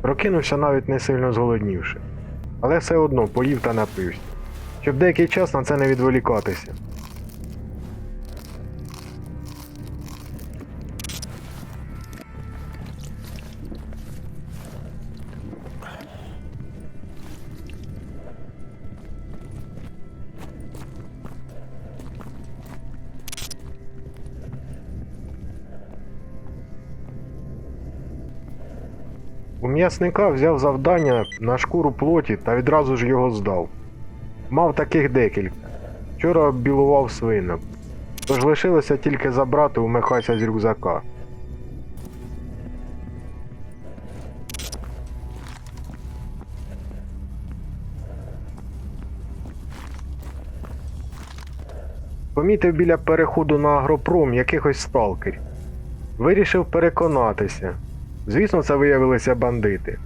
прокинувся навіть не сильно зголоднівши. Але все одно поїв та напився, щоб деякий час на це не відволікатися. У м'ясника взяв завдання на шкуру плоті та відразу ж його здав. Мав таких декілька. Вчора оббілував свинок. Тож лишилося тільки забрати у Михася з рюкзака. Помітив біля переходу на агропром якихось сталкерів. Вирішив переконатися. Звісно, це виявилися бандити.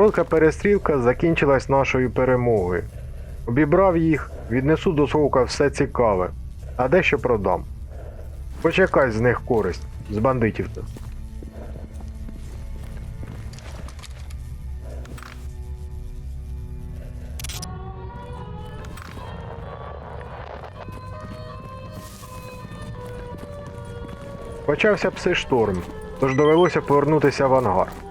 Коротка перестрілка закінчилась нашою перемогою. Обібрав їх, віднесу до совка все цікаве, а дещо продам. Почекай з них користь, з бандитів то. Почався псишторм, тож довелося повернутися в ангар.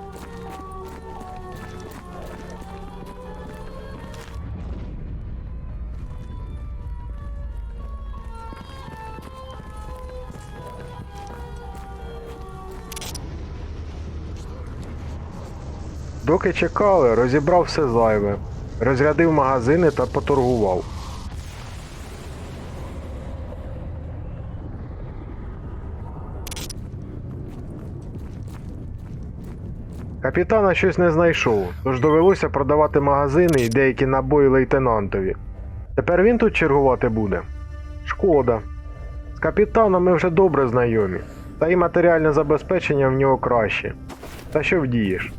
Доки чекали, розібрав все зайве, розрядив магазини та поторгував. Капітана щось не знайшов, тож довелося продавати магазини і деякі набої лейтенантові. Тепер він тут чергувати буде. Шкода. З капітаном ми вже добре знайомі, та і матеріальне забезпечення в нього краще. Та що вдієш?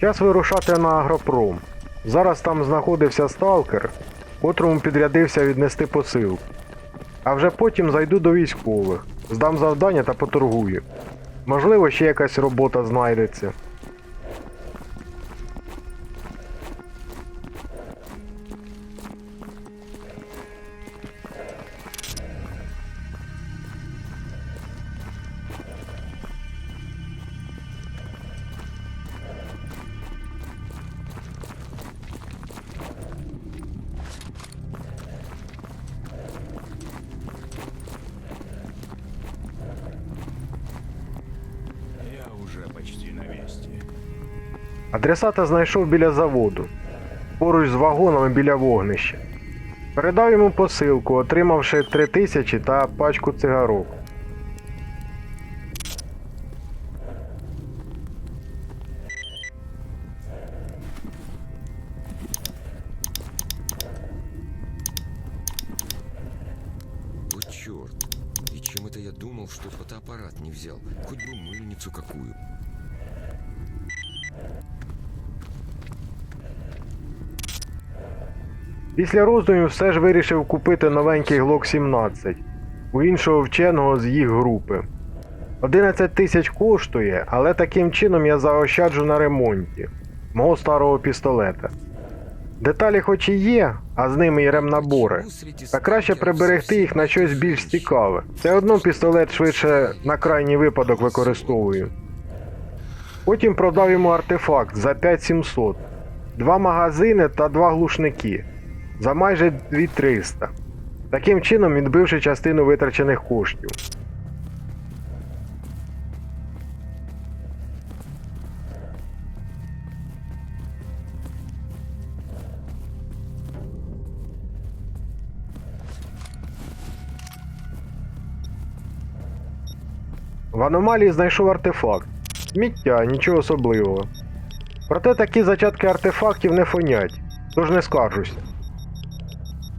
Час вирушати на агропром. Зараз там знаходився сталкер, котрому підрядився віднести посилку. А вже потім зайду до військових, здам завдання та поторгую. Можливо, ще якась робота знайдеться. Адресата знайшов біля заводу, поруч з вагонами біля вогнища. Передав йому посилку, отримавши три тисячі та пачку цигарок. Після роздумів все ж вирішив купити новенький Glock 17 у іншого вченого з їх групи. 11 тисяч коштує, але таким чином я заощаджу на ремонті мого старого пістолета. Деталі хоч і є, а з ними і ремнабори. Та краще приберегти їх на щось більш цікаве. Все одно пістолет швидше на крайній випадок використовую. Потім продав йому артефакт за 5700, два магазини та два глушники за майже 2300. Таким чином відбивши частину витрачених коштів. В аномалії знайшов артефакт. Сміття, нічого особливого. Проте такі зачатки артефактів не фонять, тож не скаржуся.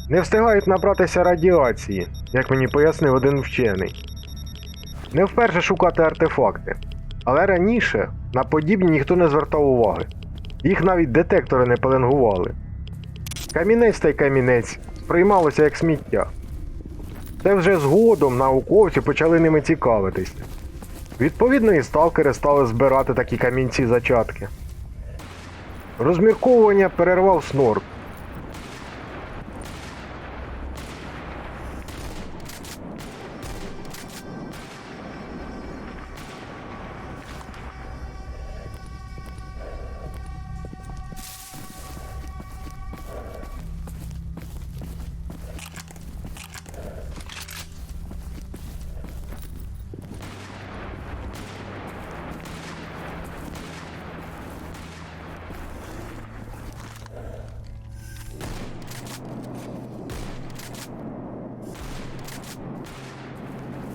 Не встигають набратися радіації, як мені пояснив один вчений. Не вперше шукати артефакти, але раніше на подібні ніхто не звертав уваги. Їх навіть детектори не пеленгували. Камінець та й камінець сприймалося як сміття. Це вже згодом науковці почали ними цікавитися. Відповідно, і сталкери стали збирати такі камінці зачатки. Розмірковування перервав снорк.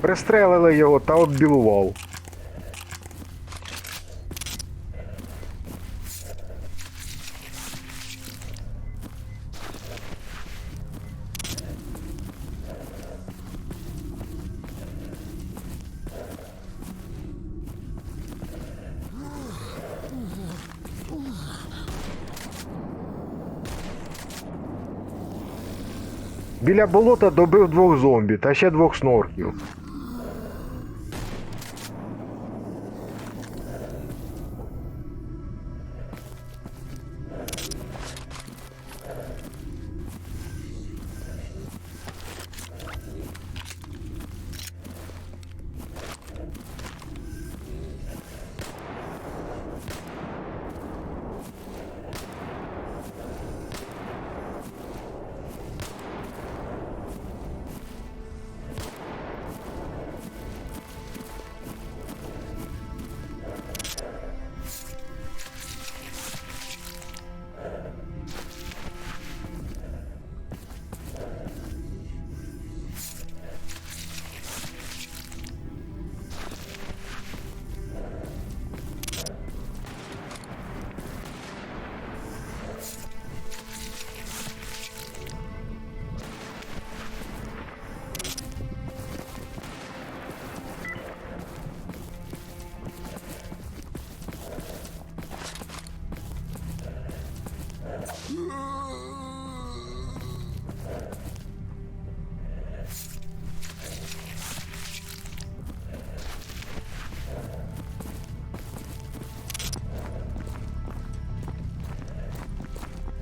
Пристрелили його та оббілував. Біля болота добив двох зомбі та ще двох снорків.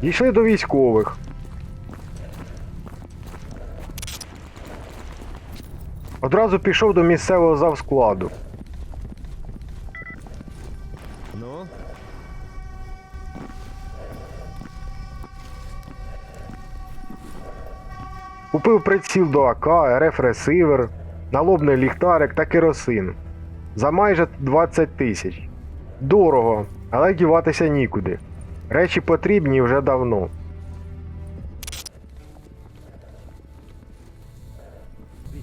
Дійшли до військових. Одразу пішов до місцевого завскладу. Ну? Купив приціл до АК, РФ ресивер, налобний ліхтарик та керосин. За майже 20 тисяч. Дорого, але діватися нікуди. Речі потрібні вже давно.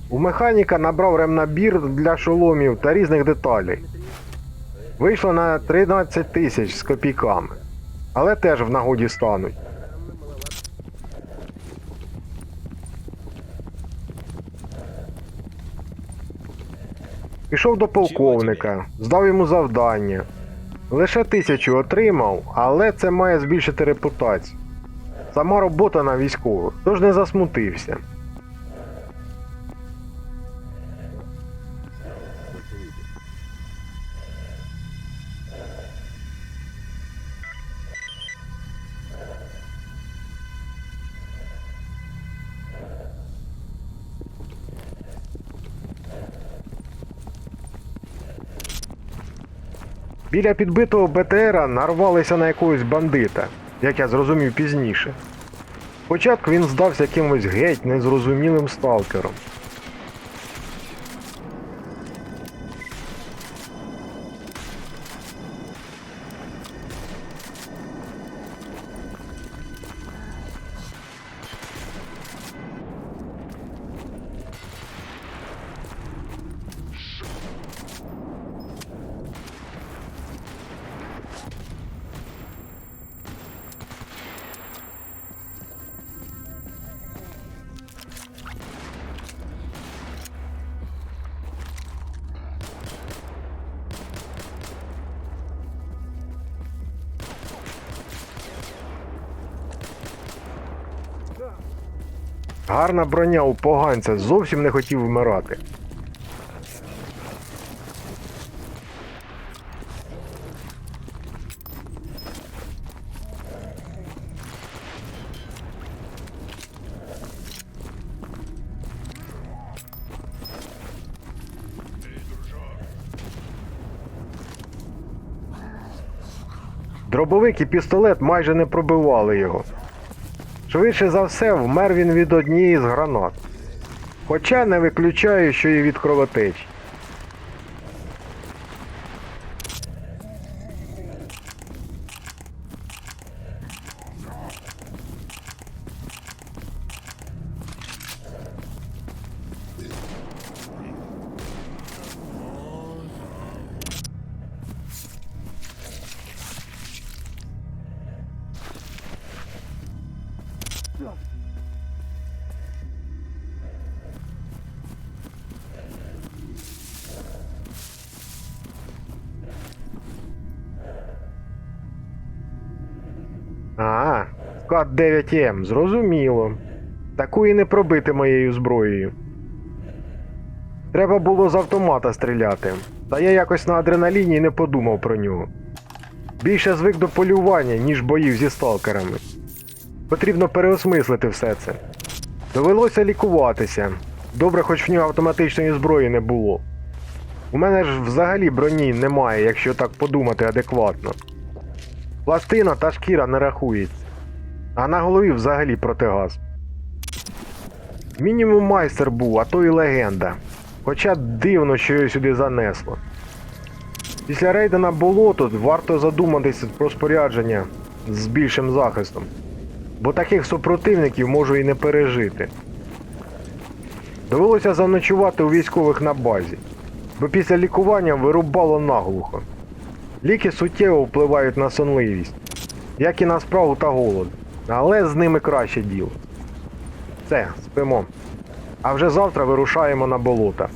У механіка набрав ремнабір для шоломів та різних деталей. Вийшло на 13 тисяч з копійками, але теж в нагоді стануть. Пішов до полковника, здав йому завдання. Лише тисячу отримав, але це має збільшити репутацію. Сама робота на військових, тож не засмутився. Біля підбитого БТРа нарвалися на якогось бандита, як я зрозумів пізніше. Спочатку він здався якимось геть незрозумілим сталкером. Гарна броня у поганця зовсім не хотів вмирати. Дробовик і пістолет майже не пробивали його. Швидше за все, вмер він від однієї з гранат. Хоча не виключаю, що і від кровотечі. А, склад 9М, зрозуміло. Таку і не пробити моєю зброєю. Треба було з автомата стріляти, та я якось на адреналіні не подумав про нього. Більше звик до полювання, ніж боїв зі сталкерами. Потрібно переосмислити все це. Довелося лікуватися. Добре, хоч в нього автоматичної зброї не було. У мене ж взагалі броні немає, якщо так подумати адекватно. Пластина та шкіра не рахується. А на голові взагалі протигаз. Мінімум майстер був, а то і легенда. Хоча дивно, що його сюди занесло. Після рейду на болото варто задуматися про спорядження з більшим захистом. Бо таких супротивників можу і не пережити. Довелося заночувати у військових на базі, бо після лікування вирубало наглухо. Ліки суттєво впливають на сонливість, як і на справу та голод, але з ними краще діло. Все, спимо. А вже завтра вирушаємо на болота.